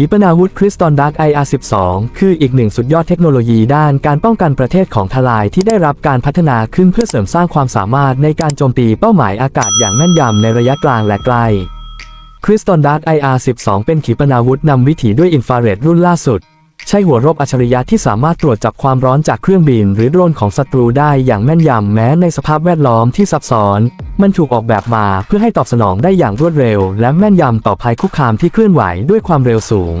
ขีปนาวุธคริสตอนดักไออาร์12คืออีกหนึ่งสุดยอดเทคโนโลยีด้านการป้องกันประเทศของทลายที่ได้รับการพัฒนาขึ้นเพื่อเสริมสร้างความสามารถในการโจมตีเป้าหมายอากาศอย่างแม่นยำในระยะกลางและไกลคริสตอนดักไออาร์12เป็นขีปนาวุธนำวิถีด้วยอินฟราเรดรุ่นล่าสุด ใช้หัวรบอัจฉริยะที่สามารถตรวจจับความร้อนจากเครื่องบิน หรือโดรนของศัตรูได้อย่างแม่นยำแม้ในสภาพแวดล้อมที่ซับซ้อน มันถูกออกแบบมาเพื่อให้ตอบสนองได้อย่างรวดเร็ว และแม่นยำต่อภัยคุกคามที่เคลื่อนไหวด้วยความเร็วสูง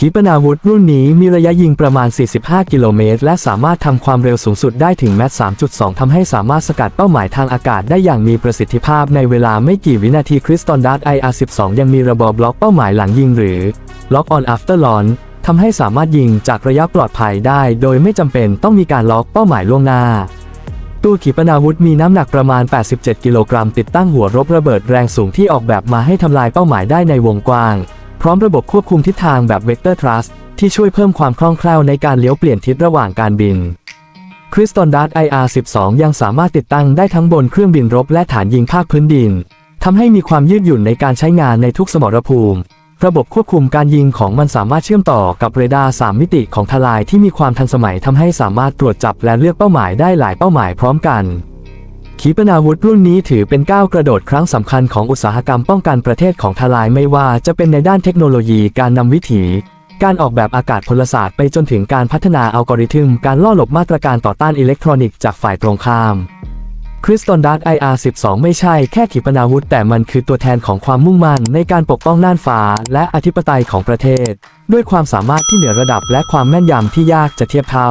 ขีปนาวุธรุ่นนี้มีระยะยิงประมาณ 45 กิโลเมตร และสามารถทำความเร็วสูงสุดได้ถึงแมตช์3.2ทำให้สามารถสกัดเป้าหมายทางอากาศได้อย่างมีประสิทธิภาพในเวลาไม่กี่วินาทีคริสตอนดัต IR-12 ยังมีระบบบล็อกเป้าหมายหลังยิงหรือ Lock on after launch ทำให้สามารถยิงจากระยะปลอดภัยได้ โดยไม่จำเป็นต้องมีการล็อกเป้าหมายล่วงหน้าตัวขีปนาวุธมีน้ำหนักประมาณ 87 กิโลกรัมติดตั้งหัวรบระเบิดแรงสูงที่ออกแบบมาให้ทำลายเป้าหมายได้ในวงกว้าง พร้อมระบบควบคุมทิศทางแบบ Vector Thrust ที่ช่วยเพิ่มความคล่องแคล่วในการเลี้ยวเปลี่ยนทิศระหว่างการบินคริสตอนดัต IR-12 ยังสามารถติดตั้งได้ทั้งบนเครื่องบินรบและฐานยิงภาคพื้นดินทำให้มีความยืดหยุ่นในการใช้งานในทุกสมรภูมิ ระบบควบคุมการยิงของมันสามารถเชื่อมต่อกับเรดาร์3มิติของทลายที่มีความทันสมัยทำให้สามารถตรวจจับและเลือกเป้าหมายได้หลายเป้าหมายพร้อมกัน ขีปนาวุธรุ่นนี้ถือเป็นก้าวกระโดดครั้งสำคัญของอุตสาหกรรมป้องกันประเทศของทลายไม่ว่าจะเป็นในด้านเทคโนโลยีการนำวิถี การออกแบบอากาศพลศาสตร์ไปจนถึงการพัฒนาอัลกอริทึม การล่อหลบมาตรการต่อต้านอิเล็กทรอนิกส์จากฝ่ายตรงข้าม คริสตอนดาร์ก IR-12 ไม่ใช่แค่ขีปนาวุธ แต่มันคือตัวแทนของความมุ่งมั่นในการปกป้องน่านฟ้า และอธิปไตยของประเทศ ด้วยความสามารถที่เหนือระดับและความแม่นยำที่ยากจะเทียบเท่า